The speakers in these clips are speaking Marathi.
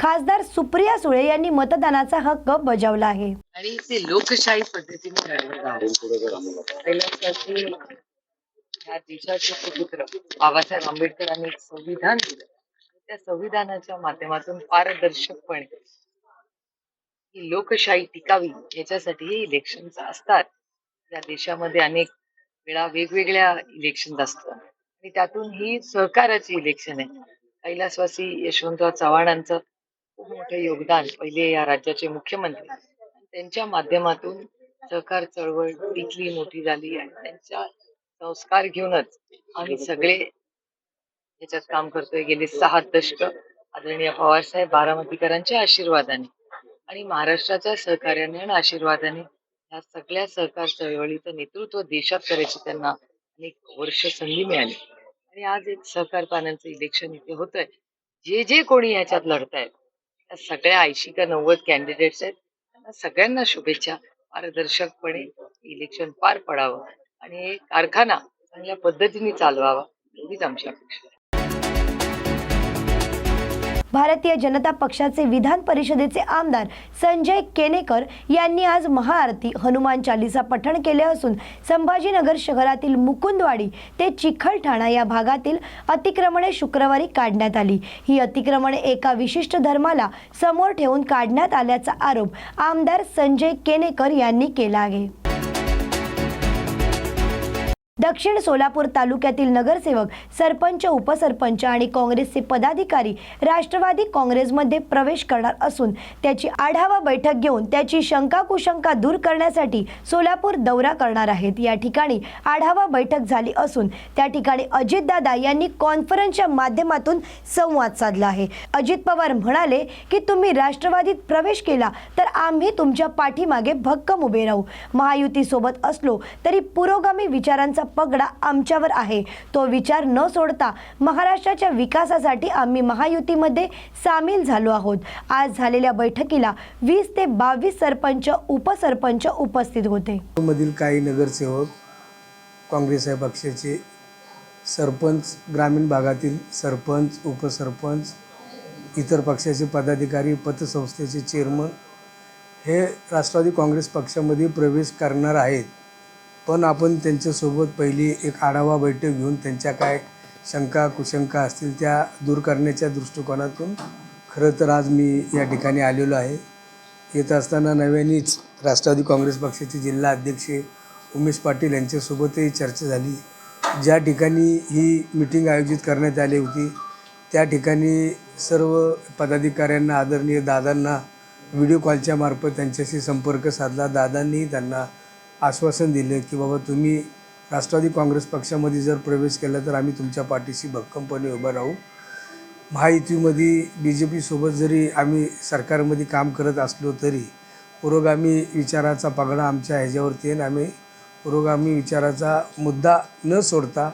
खासदार सुप्रिया सुळे यांनी मतदानाचा हक्क बजावला आहे. आणि ते लोकशाही पद्धतीने लढवत देशाचे सुपुत्र बाबासाहेब आंबेडकरांनी एक संविधान दिलं. त्या संविधानाच्या माध्यमातून पारदर्शकपणे ही लोकशाही टिकावी याच्यासाठी हे इलेक्शन असतात. या देशामध्ये अनेक वेळा वेगवेगळ्या इलेक्शन असतात. आणि त्यातून ही सहकाराची इलेक्शन आहे. कैलासवासी यशवंतराव चव्हाणांचं खूप मोठं योगदान पहिले या राज्याचे मुख्यमंत्री त्यांच्या माध्यमातून सहकार चळवळ टिकली मोठी झाली आणि त्यांच्या संस्कार घेऊनच आम्ही सगळे याच्यात काम करतोय. गेले सहा दशक आदरणीय पवारसाहेब बारामतीकरांच्या आशीर्वादाने आणि महाराष्ट्राच्या सहकार्याने आणि आशीर्वादाने या सगळ्या सहकार चळवळीचं नेतृत्व देशात करायची त्यांना अनेक वर्ष संधी मिळाली. आणि आज एक सहकार पानांचं इलेक्शन इथे होतंय. जे जे कोणी ह्याच्यात लढतायत सगळ्या ऐंशी का नव्वद कॅन्डिडेट्स आहेत त्यांना सगळ्यांना शुभेच्छा पारदर्शकपणे इलेक्शन पार पडावं आणि कारखाना चांगल्या पद्धतीने चालवावा एवढीच आमची अपेक्षा आहे. भारतीय जनता पक्षाचे विधान परिषदेचे आमदार संजय केनेकर यांनी आज महाआरती हनुमान चालीसा पठण केले असून संभाजीनगर शहरातील मुकुंदवाडी ते चिखलठाणा या भागातील अतिक्रमणे शुक्रवारी काढण्यात आली. ही अतिक्रमणे एका विशिष्ट धर्माला समोर ठेवून काढण्यात आल्याचा आरोप आमदार संजय केनेकर यांनी केला आहे. दक्षिण सोलापूर तालुक्यातील नगरसेवक सरपंच उपसरपंच आणि काँग्रेसचे पदाधिकारी राष्ट्रवादी काँग्रेसमध्ये प्रवेश करणार असून त्याची आढावा बैठक घेऊन त्याची शंका कुशंका दूर करण्यासाठी सोलापूर दौरा करणार आहेत. या ठिकाणी आढावा बैठक झाली असून त्या ठिकाणी अजितदादा यांनी कॉन्फरन्सच्या माध्यमातून संवाद साधला आहे. अजित पवार म्हणाले की तुम्ही राष्ट्रवादीत प्रवेश केला तर आम्ही तुमच्या पाठीमागे भक्कम उभे राहू. महायुतीसोबत असलो तरी पुरोगामी विचारांचा पगडा आमच्यावर आहे. तो विचार न सोडता महाराष्ट्राच्या विकासासाठी आम्ही महायुतीमध्ये सामील झालो आहोत. आज झालेल्या बैठकीला वीस ते बावीस सरपंच उपसरपंच उपस्थित होते. मधील काही नगरसेवक काँग्रेस या पक्षाचे सरपंच ग्रामीण भागातील सरपंच उपसरपंच इतर पक्षाचे पदाधिकारी पतसंस्थेचे चेअरमन हे राष्ट्रवादी काँग्रेस पक्षामध्ये प्रवेश करणार आहेत. पण आपण त्यांच्यासोबत पहिली एक आढावा बैठक घेऊन त्यांच्या काय शंका कुशंका असतील त्या दूर करण्याच्या दृष्टिकोनातून खरं तर आज मी या ठिकाणी आलेलो आहे. येत असताना नव्यानेच राष्ट्रवादी काँग्रेस पक्षाचे जिल्हा अध्यक्ष उमेश पाटील यांच्यासोबतही चर्चा झाली. ज्या ठिकाणी ही मिटिंग आयोजित करण्यात आली होती त्या ठिकाणी सर्व पदाधिकाऱ्यांना आदरणीय दादांना व्हिडिओ कॉलच्या मार्फत त्यांच्याशी संपर्क साधला. दादांनीही त्यांना आश्वासन दिले की बाबा तुम्ही राष्ट्रवादी काँग्रेस पक्षामध्ये जर प्रवेश केला तर आम्ही तुमच्या पाठीशी भक्कमपणे उभं राहू. महायुतीमध्ये बी जे पीसोबत जरी आम्ही सरकारमध्ये काम करत असलो तरी पुरोगामी विचाराचा पगडा आमच्या ह्याच्यावरती आहे आणि आम्ही पुरोगामी विचाराचा मुद्दा न सोडता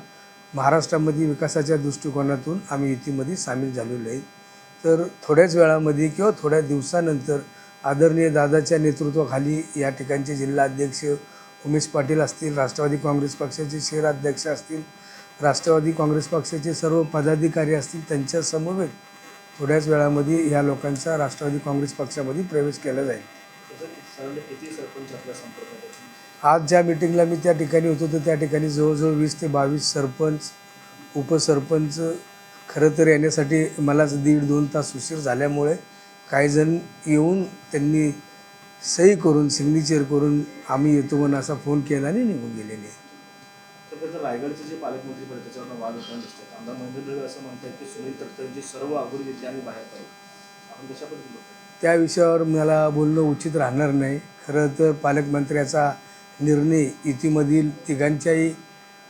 महाराष्ट्रामध्ये विकासाच्या दृष्टिकोनातून आम्ही युतीमध्ये सामील झालेलो आहे. तर थोड्याच वेळामध्ये किंवा थोड्या दिवसानंतर आदरणीय दादाच्या नेतृत्वाखाली या ठिकाणचे जिल्हाध्यक्ष उमेश पाटील असतील राष्ट्रवादी काँग्रेस पक्षाचे शहराध्यक्ष असतील राष्ट्रवादी काँग्रेस पक्षाचे सर्व पदाधिकारी असतील त्यांच्या समवेत थोड्याच वेळामध्ये या लोकांचा राष्ट्रवादी काँग्रेस पक्षामध्ये प्रवेश केला जाईल. आज ज्या मिटिंगला मी त्या ठिकाणी होतो तर त्या ठिकाणी जवळजवळ वीस ते बावीस सरपंच उपसरपंच खरं तर येण्यासाठी मलाच दीड दोन तास उशीर झाल्यामुळे काही जण येऊन त्यांनी सही करून सिग्नेचर करून आम्ही येतो म्हणून असा फोन केला आणि निघून गेलेले. रायगडचे जे पालकमंत्री पद त्याच्यावर वाद होताना दिसतात आमदार महेंद्र असं म्हणतात की सुनील तटकरेंची सर्व आघाडी घेतली आम्ही बाहेर काढू आपण कशा पद्धतीने त्या विषयावर मला बोलणं उचित राहणार नाही. खरं तर पालकमंत्र्याचा निर्णय युतीमधील तिघांच्याही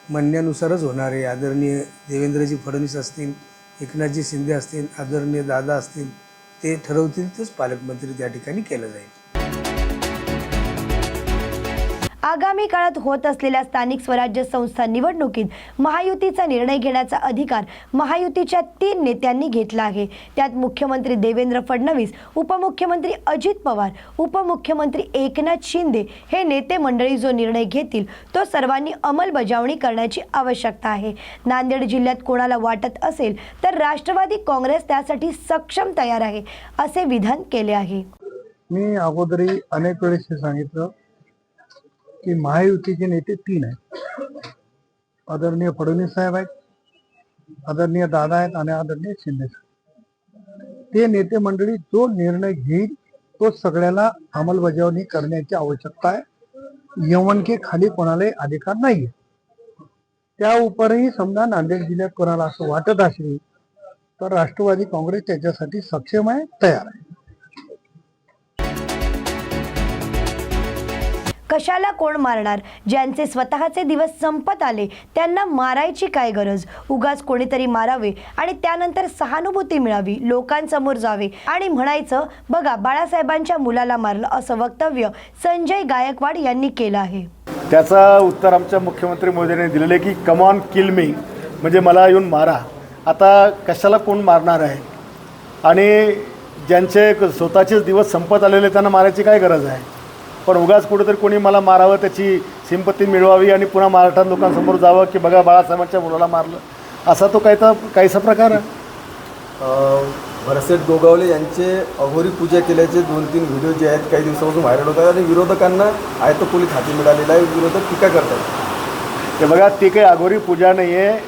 म्हणण्यानुसारच होणार आहे. आदरणीय देवेंद्रजी फडणवीस असतील एकनाथजी शिंदे असतील आदरणीय दादा असतील ते ठरवतील तेच पालकमंत्री त्या ठिकाणी केलं जाईल. आगामी काळात होत असलेल्या स्थानिक स्वराज्य संस्था निवडणुकीत महायुतीचा निर्णय घेण्याचा अधिकार महायुतीच्या तीन नेत्यांनी घेतला आहे. त्यात मुख्यमंत्री देवेंद्र फडणवीस उपमुख्यमंत्री अजित पवार उपमुख्यमंत्री एकनाथ शिंदे हे नेते मंडळी जो निर्णय घेतील तो सर्वांनी अंमलबजावणी करण्याची आवश्यकता आहे. नांदेड जिल्ह्यात कोणाला वाटत असेल तर राष्ट्रवादी काँग्रेस त्यासाठी सक्षम तयार आहे असे विधान केले आहे. मी अगोदरी अनेक वेळेस सांगितलं की महायुतीचे नेते तीन आहेत. आदरणीय फडणवीस साहेब आहेत आदरणीय दादा आहेत आणि आदरणीय शिंदे साहेब. ते नेते मंडळी जो निर्णय घेईल तो सगळ्याला अंमलबजावणी करण्याची आवश्यकता आहे. यवनके खाली कोणालाही अधिकार नाहीये. त्या उपरही समजा नांदेड जिल्ह्यात कोणाला असं वाटत असेल तर राष्ट्रवादी काँग्रेस त्याच्यासाठी सक्षम आहे तयार आहे. कशाला कोण मारणार? ज्यांचे स्वतःचे दिवस संपत आले त्यांना मारायची काय गरज? उगाच कोणीतरी मारावे आणि त्यानंतर सहानुभूती मिळावी लोकांसमोर जावे आणि म्हणायचं बघा बाळासाहेबांच्या मुलाला मारलं असं वक्तव्य संजय गायकवाड यांनी केलं आहे. त्याचं उत्तर आमच्या मुख्यमंत्री मोदींनी दिलेलं आहे की कमॉन किल मी. म्हणजे मला येऊन मारा. आता कशाला कोण मारणार आहे? आणि ज्यांचे स्वतःचेच दिवस संपत आलेले त्यांना मारायची काय गरज आहे? पण उगाच कुठेतरी कोणी मला मारावं त्याची सिंपत्ती मिळवावी आणि पुन्हा महाराष्ट्रात लोकांसमोर जावं की बघा बाळासाहेबांच्या मुलाला मारलं. असा तो काही तर काहीसा प्रकार आहे. भरसेट गोगावले यांचे अघोरी पूजा केल्याचे दोन तीन व्हिडिओ जे आहेत काही दिवसापासून व्हायरल होतात आणि विरोधकांना आयतपोलीत हाती मिळालेला आहे. विरोधक टीका करतात. ते बघा ती काही अघोरी पूजा नाही आहे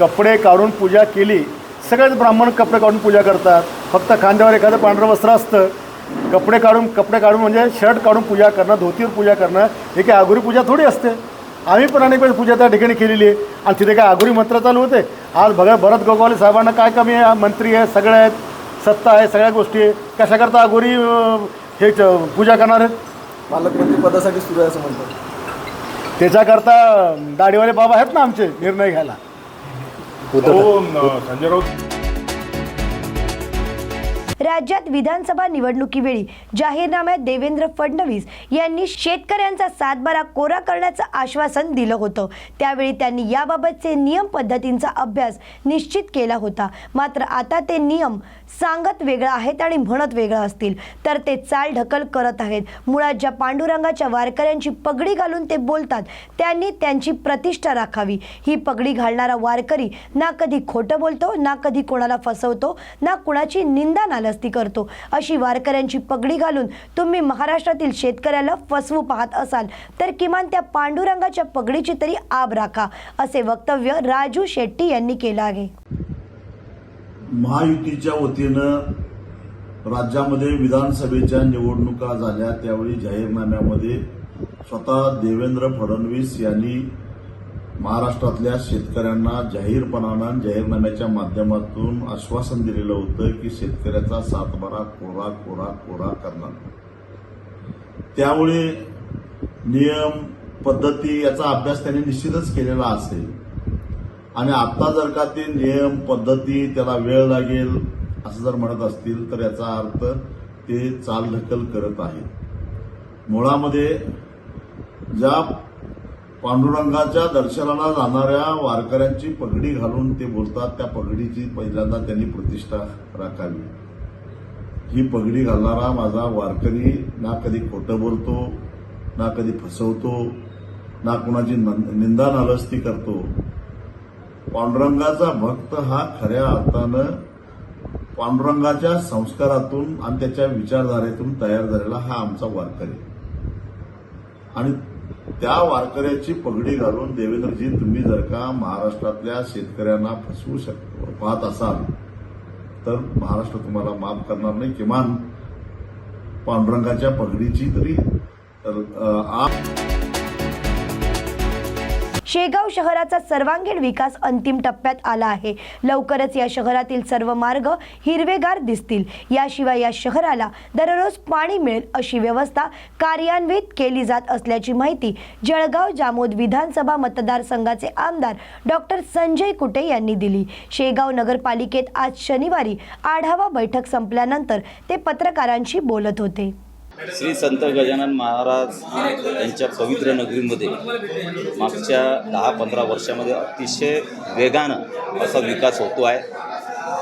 कपडे काढून पूजा केली. सगळेच ब्राह्मण कपडे काढून पूजा करतात. फक्त खांद्यावर एखादं पांढरं वस्त्र असतं. कपडे काढून कपडे काढून म्हणजे शर्ट काढून पूजा करणं धोतीवर पूजा करणं हे काही अघोरी पूजा थोडी असते. आम्ही पण अनेक वेळेस पूजा त्या ठिकाणी केलेली आहे. आणि तिथे काय अघोरी मंत्र चालू होते. आज बघा भरत गोगावले साहेबांना काय कमी आहे? मंत्री आहे सगळे आहेत सत्ता आहे सगळ्या गोष्टी आहे. कशा करता अघोरी अं, हे पूजा करणार आहेत? पालकमंत्री पदासाठी सुरू आहे असं म्हणतात. त्याच्याकरता दाढीवाले बाबा आहेत ना आमचे निर्णय घ्यायला. राज्यात विधानसभा निवडणुकीवेळी जाहीरनाम्यात देवेंद्र फडणवीस यांनी शेतकऱ्यांचा सातबारा कोरा करण्याचं आश्वासन दिलं होतं. त्यावेळी त्यांनी याबाबतचे नियम पद्धतींचा अभ्यास निश्चित केला होता. मात्र आता ते नियम सांगत वेगळं आहेत आणि म्हणत वेगळं असतील. तर ते चाल ढकल करत आहेत. मुळात ज्या पांडुरंगाच्या वारकऱ्यांची पगडी घालून ते बोलतात त्यांनी त्यांची प्रतिष्ठा राखावी. ही पगडी घालणारा वारकरी ना कधी खोटं बोलतो ना कधी कोणाला फसवतो ना कुणाची निंदा जबरदस्ती करतो. अशी वारकऱ्यांची पगडी घालून तुम्ही महाराष्ट्रातील शेतकऱ्याला फसवू पाहत असाल तर किमान त्या पांडुरंगाच्या पगडीची तरी आब राखा असे वक्तव्य राजू शेट्टी यांनी केलं आहे. महायुतीच्या वतीनं राज्यामध्ये विधानसभेच्या निवडणुका झाल्या त्यावेळी जाहीरनाम्यामध्ये स्वतः देवेंद्र फडणवीस यांनी महाराष्ट्रातल्या शेतकऱ्यांना जाहीरपणानं जाहीरनाम्याच्या माध्यमातून आश्वासन दिलेलं होतं की शेतकऱ्याचा सातबारा कोरा कोरा कोरा करणार. त्यामुळे नियम पद्धती याचा अभ्यास त्यांनी निश्चितच केलेला असेल. आणि आता जर का ते नियम पद्धती त्याला वेळ लागेल असं जर म्हणत असतील तर याचा अर्थ ते चालढकल करत आहेत. मुळामध्ये ज्या पांडुरंगाच्या दर्शनाला जाणाऱ्या वारकऱ्यांची पगडी घालून ते बोलतात त्या पगडीची पहिल्यांदा त्यांनी प्रतिष्ठा राखावी. ही पगडी घालणारा माझा वारकरी ना कधी खोटं बोलतो ना कधी फसवतो ना कुणाची निंदा नालस्ती करतो. पांडुरंगाचा भक्त हा खऱ्या अर्थानं पांडुरंगाच्या संस्कारातून आणि त्याच्या विचारधारेतून तयार झालेला हा आमचा वारकरी. आणि त्या वारकऱ्याची पगडी घालून देवेंद्रजी तुम्ही जर का महाराष्ट्रातल्या शेतकऱ्यांना फसवू शक पाहत असाल तर महाराष्ट्र तुम्हाला माफ करणार नाही. किमान पांडुरंगाच्या पगडीची तरी तर, आ शेगाव शहराचा सर्वांगीण विकास अंतिम टप्प्यात आला आहे. लवकरच या शहरातील सर्व मार्ग हिरवेगार दिसतील. याशिवाय या शहराला दररोज पाणी मिळेल अशी व्यवस्था कार्यान्वित केली जात असल्याची माहिती जळगाव जामोद विधानसभा मतदारसंघाचे आमदार डॉक्टर संजय कुटे यांनी दिली. शेगाव नगरपालिकेत आज शनिवारी आढावा बैठक संपल्यानंतर ते पत्रकारांशी बोलत होते. श्री संत गजानन महाराज यांच्या पवित्र नगरीमध्ये मागच्या दहा पंधरा वर्षामध्ये अतिशय वेगानं असा विकास होतो आहे.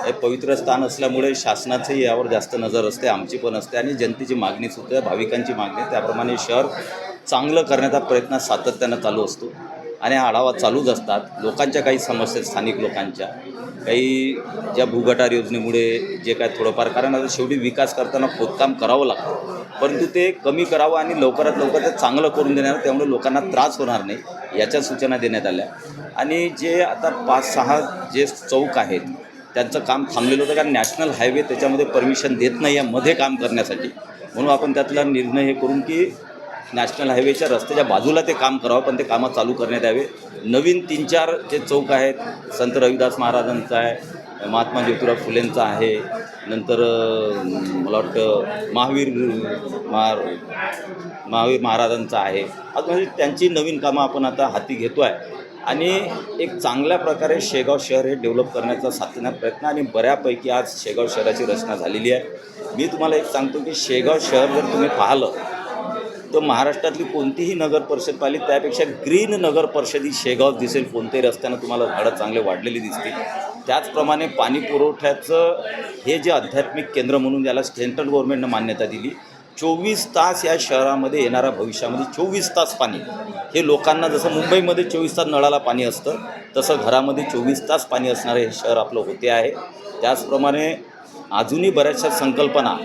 हे पवित्र स्थान असल्यामुळे शासनाचंही यावर जास्त नजर असते आमची पण असते आणि जनतेची मागणी सुद्धा भाविकांची मागणी त्याप्रमाणे शहर चांगलं करण्याचा प्रयत्न सातत्यानं चालू असतो. आणि आढावा चालूच असतात. लोकांच्या काही समस्या स्थानिक लोकांच्या. काही ज्या भूगटार योजनेमुळे जे काय थोडंफार कारण आता शेवटी विकास करताना खोदकाम करावं लागतं. परंतु ते कमी करावं आणि लवकरात लवकर ते चांगलं करून देणार त्यामुळे लोकांना त्रास होणार नाही याच्या सूचना देण्यात आल्या. आणि जे आता पाच सहा जे चौक आहेत त्यांचं काम थांबलेलं होतं कारण नॅशनल हायवे त्याच्यामध्ये परमिशन देत नाही या मध्ये काम करण्यासाठी. म्हणून आपण त्यातला निर्णय हे करून की नॅशनल हायवेच्या रस्त्याच्या बाजूला ते काम करावं पण ते कामं चालू करण्यात यावे. नवीन तीन चार जे चौक आहेत संत रविदास महाराजांचा आहे महात्मा ज्योतिराव फुलेंचा आहे नंतर मला वाटतं महावीर महार महावीर महाराजांचा आहे. आज म्हणजे त्यांची नवीन कामं आपण आता हाती घेतो आहे आणि एक चांगल्या प्रकारे शेगाव शहर हे डेव्हलप करण्याचा सातत्यानं प्रयत्न आणि बऱ्यापैकी आज शेगाव शहराची रचना झालेली आहे. मी तुम्हाला एक सांगतो की शेगाव शहर जर तुम्ही पाहिलं तर महाराष्ट्रातली कोणतीही नगर परिषद पाहिली त्यापेक्षा ग्रीन नगर परिषद ही शेगाव दिसेल. कोणत्याही रस्त्यानं तुम्हाला झाडं चांगले वाढलेली दिसतील. त्याचप्रमाणे पाणी पुरवठ्याचं हे जे आध्यात्मिक केंद्र म्हणून याला सेंट्रल गव्हर्नमेंटनं मान्यता दिली. चोवीस तास या शहरामध्ये येणाऱ्या भविष्यामध्ये चोवीस तास पाणी. हे लोकांना जसं मुंबईमध्ये चोवीस तास नळाला पाणी असतं तसं घरामध्ये चोवीस तास पाणी असणारे हे शहर आपलं होते आहे. त्याचप्रमाणे अजूनही बऱ्याचशा संकल्पना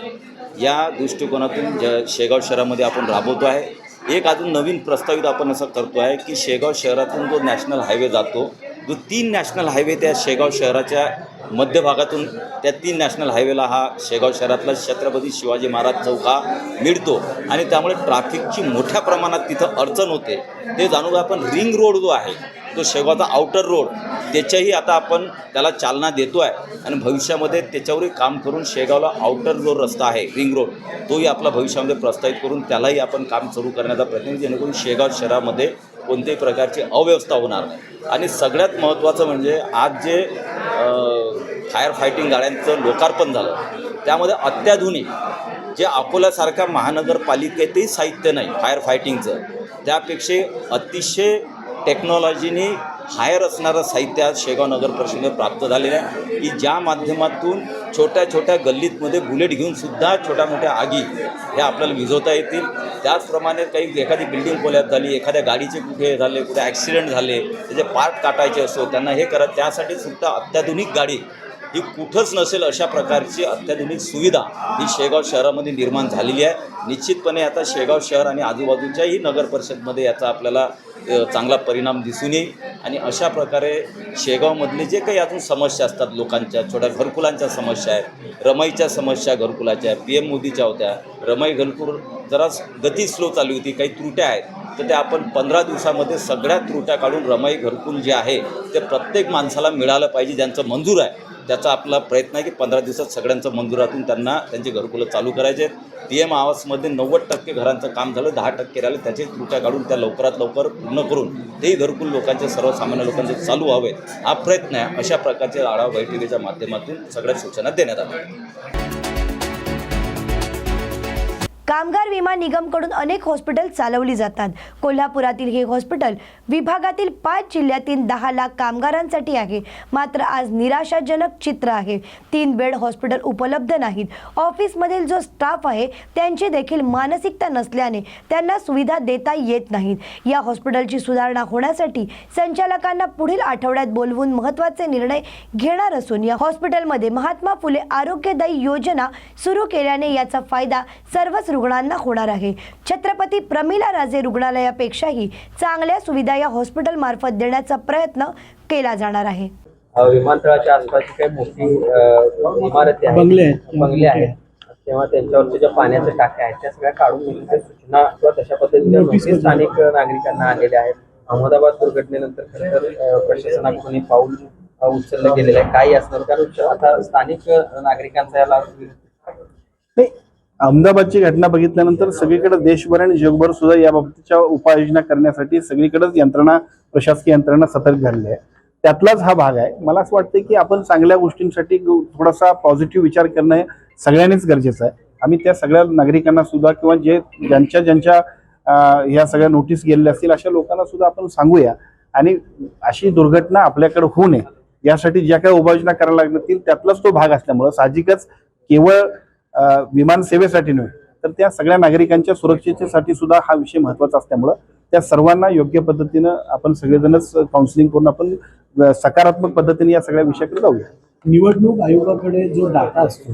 या दृष्टिकोनातून ज शेगाव शहरामध्ये आपण राबवतो आहे एक अजून नवीन प्रस्तावित आपण असं करतो आहे की शेगाव शहरातून जो नॅशनल हायवे जातो जो तीन नॅशनल हायवे त्या शेगाव शहराच्या मध्यभागातून त्या तीन नॅशनल हायवेला हा शेगाव शहरातला छत्रपती शिवाजी महाराज चौक हा मिळतो. आणि त्यामुळे ट्रॅफिकची मोठ्या प्रमाणात तिथं अडचण होते. ते जाणून आपण रिंग रोड जो आहे तो शेगावचा आउटर रोड त्याच्याही आता आपण त्याला चालना देतो आहे आणि भविष्यामध्ये त्याच्यावरही काम करून शेगावला आउटर जो रस्ता आहे रिंग रोड तोही आपला भविष्यामध्ये प्रस्तावित करून त्यालाही आपण काम सुरू करण्याचा प्रयत्न जेणेकरून शेगाव शहरामध्ये कोणत्याही प्रकारची अव्यवस्था होणार नाही. आणि सगळ्यात महत्त्वाचं म्हणजे आज जे फायर फायटिंग गाड्यांचं लोकार्पण झालं त्यामध्ये अत्याधुनिक जे अकोल्यासारख्या महानगरपालिकेतही साहित्य नाही फायर फायटिंगचं त्यापेक्षा अतिशय टेक्नॉलॉजीने हायर असणारं साहित्य आज शेगाव नगर परिषदेमध्ये प्राप्त झालेलं आहे. की ज्या माध्यमातून छोट्या छोट्या गल्लीतमध्ये बुलेट घेऊन सुद्धा छोट्या मोठ्या आगी हे आपल्याला विझवता येतील. त्याचप्रमाणे काही एखादी बिल्डिंग कोल्यात झाली एखाद्या गाडीचे कुठे झाले कुठे ॲक्सिडेंट झाले त्याचे पार्ट काटायचे असो त्यांना हे करत त्यासाठी सुद्धा अत्याधुनिक गाडी ही कुठंच नसेल अशा प्रकारची अत्याधुनिक सुविधा ही शेगाव शहरामध्ये निर्माण झालेली आहे. निश्चितपणे आता शेगाव शहर आणि आजूबाजूच्याही नगर परिषदमध्ये याचा आपल्याला चांगला परिणाम दिसून येईल. आणि अशा प्रकारे शेगावमधले जे काही अजून समस्या असतात लोकांच्या छोट्या घरकुलांच्या समस्या आहेत रमाईच्या समस्या घरकुलाच्या पी एम मोदीच्या होत्या रमाई घरकुल जरा गती स्लो चालू होती काही त्रुट्या आहेत. तर ते आपण पंधरा दिवसामध्ये सगळ्या त्रुट्या काढून रमाई घरकुल जे आहे ते प्रत्येक माणसाला मिळालं पाहिजे ज्यांचं मंजूर आहे. त्याचा आपला प्रयत्न आहे की पंधरा दिवसात सगळ्यांचं मंजुरातून त्यांना त्यांची घरकुलं चालू करायचे पी एम आवासमध्ये नव्वद टक्के घरांचं काम झालं दहा टक्के राहिलं. त्याचे त्रुट्या काढून त्या लवकरात लवकर पूर्ण करून तेही घरकुल लोकांचे सर्वसामान्य लोकांचे चालू व्हावेत हा प्रयत्न आहे. अशा प्रकारचे आढावा बैठकीच्या माध्यमातून सगळ्या सूचना देण्यात आल्या. कामगार विमा निगमकडून अनेक हॉस्पिटल चालवली जातात. कोल्हापुरातील हे हॉस्पिटल विभागातील पाच जिल्ह्यातील दहा लाख कामगारांसाठी आहे. मात्र आज निराशाजनक चित्र आहे. तीन बेड हॉस्पिटल उपलब्ध नाहीत. ऑफिसमधील जो स्टाफ आहे त्यांची देखील मानसिकता नसल्याने त्यांना सुविधा देता येत नाहीत. या हॉस्पिटलची सुधारणा होण्यासाठी संचालकांना पुढील आठवड्यात बोलवून महत्त्वाचे निर्णय घेणार असून या हॉस्पिटलमध्ये महात्मा फुले आरोग्यदायी योजना सुरू केल्याने याचा फायदा सर्वच रुग्णांना होणार आहे. छत्रपती प्रमिला राजे रुग्णालयापेक्षाही चांगल्या सुविधा या हॉस्पिटल मार्फत देण्याचा प्रयत्न केला जाणार आहे. विमानतळाच्या आसपासची काही मोठी इमारती आहेत बंगले आहेत. बंगले आहेत. तेव्हा त्यांच्यावरच्या ज्या पाण्याच्या टाक्या आहेत त्या सगळ्या काढून घेण्याच्या सूचना किंवा तशा पद्धतीच्या नोटीस स्थानिक नागरिकांना आलेल्या आहेत. अहमदाबाद दुर्घटनेनंतर खरं तर प्रशासनाकडून हे पाऊल उचललं गेलेलं आहे. काही असणार कारण आता स्थानिक नागरिकांचा याला अहमदाबादची घटना बघितल्यानंतर सगळीकडे देशभर आणि जगभर सुद्धा या बाबतीच्या उपाययोजना करण्यासाठी सगळीकडेच यंत्रणा प्रशासकीय यंत्रणा सतर्क झालेली आहे. त्यातलाच हा भाग आहे. मला असं वाटतं की आपण चांगल्या गोष्टींसाठी थोडासा पॉझिटिव्ह विचार करणं हे सगळ्यांनीच गरजेचं आहे. आम्ही त्या सगळ्या नागरिकांना सुद्धा किंवा जे ज्यांच्या ज्यांच्या ह्या सगळ्या नोटीस गेलेल्या असतील अशा लोकांना सुद्धा आपण सांगूया. आणि अशी दुर्घटना आपल्याकडे होऊ नये यासाठी ज्या काही उपाययोजना करायला लागतील त्यातलाच तो भाग असल्यामुळं साहजिकच केवळ विमान सेवेसाठी नव्हे तर त्या सगळ्या नागरिकांच्या सुरक्षेसाठी सुद्धा हा विषय महत्त्वाचा असल्यामुळं त्या सर्वांना योग्य पद्धतीनं आपण सगळेजणच काउन्सिलिंग करून आपण सकारात्मक पद्धतीने या सगळ्या विषयाकडे जाऊया. निवडणूक आयोगाकडे जो डाटा असतो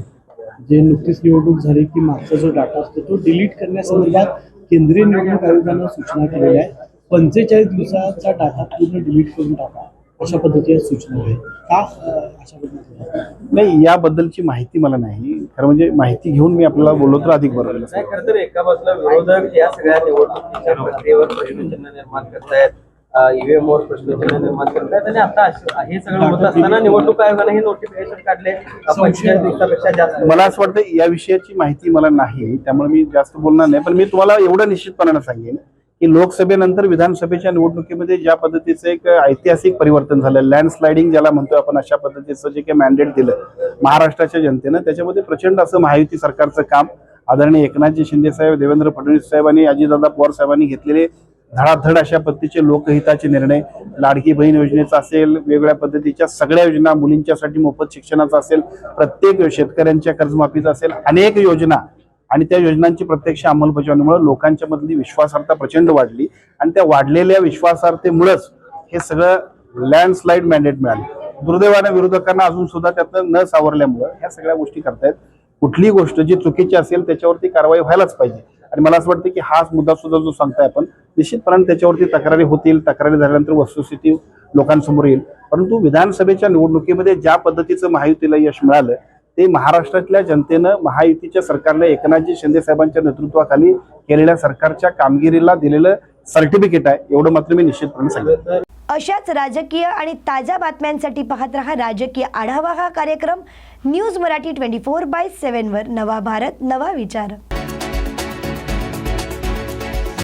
जे नुकतीच निवडणूक झाली की मागचा जो डाटा असतो तो डिलीट करण्यासंदर्भात केंद्रीय निवडणूक आयोगानं सूचना केलेल्या आहे. पंचेचाळीस दिवसाचा डाटा पूर्ण डिलीट करून टाका. अशा पद्धतीच्या सूचना आहेत. का अशा पद्धतीने नाही याबद्दलची माहिती मला नाही. खरं म्हणजे माहिती घेऊन मी आपल्याला बोललो तर अधिक बरोबर असेल. नाही खरं तर एका बाजूला विरोधक या सगळ्या निवडणुकीच्या प्रक्रियेवर प्रश्नचिन्ह निर्माण करतायत ईव्हीएम वर प्रश्नचिन्ह निर्माण करतायत आणि आता हे सगळं होत असताना निवडणूक आयोगाने हे नोटिफिकेशन काढले पंचेचाळीस दिवसापेक्षा जास्त. मला असं वाटतं या विषयाची माहिती मला नाही त्यामुळे मी जास्त बोलणार नाही. पण मी तुम्हाला एवढं निश्चितपणानं सांगेन की लोकसभेनंतर विधानसभेच्या निवडणुकीमध्ये ज्या पद्धतीचं एक ऐतिहासिक परिवर्तन झालं लँडस्लायडिंग ज्याला म्हणतोय आपण अशा पद्धतीचं जे काही मॅन्डेट दिलं महाराष्ट्राच्या जनतेनं त्याच्यामध्ये प्रचंड असं महायुती सरकारचं काम आदरणीय एकनाथजी शिंदे साहेब देवेंद्र फडणवीस साहेब आणि अजितदादा पवार साहेबांनी घेतलेले धडाधड अशा पद्धतीचे लोकहिताचे निर्णय. लाडकी बहीण योजनेचा असेल वेगवेगळ्या पद्धतीच्या सगळ्या योजना मुलींच्यासाठी मोफत शिक्षणाचा असेल प्रत्येक शेतकऱ्यांच्या कर्जमाफीचा असेल अनेक योजना आणि त्या योजनांची प्रत्यक्ष अंमलबजावणीमुळे लोकांच्या मधली विश्वासार्हता प्रचंड वाढली आणि त्या वाढलेल्या विश्वासार्हतेमुळेच हे सगळं लँडस्लाईड मॅन्डेट मिळालं. दुर्दैवाने विरोधकांना अजून सुद्धा त्यातनं न सावरल्यामुळं ह्या सगळ्या गोष्टी करतायत. कुठलीही गोष्ट जी चुकीची असेल त्याच्यावरती कारवाई व्हायलाच पाहिजे. आणि मला असं वाटतं की हाच मुद्दा सुद्धा जो सांगताय आपण निश्चितपणे त्याच्यावरती तक्रारी होतील. तक्रारी झाल्यानंतर वस्तुस्थिती लोकांसमोर येईल. परंतु विधानसभेच्या निवडणुकीमध्ये ज्या पद्धतीचं महायुतीला यश मिळालं ते महाराष्ट्रातल्या जनतेनं महायुतीच्या सरकारने एकनाथजी शिंदे साहेबांच्या नेतृत्वाखाली केलेल्या सरकारच्या कामगिरीला दिलेलं सर्टिफिकेट आहे. एवढं मात्र मी निश्चितपणे सांगितलं अशाच राजकीय आणि ताज्या बातम्यांसाठी पाहत रहा राजकीय आढावा हा कार्यक्रम news Marathi twenty four by सेव्हनवर. नवा भारत नवा विचार.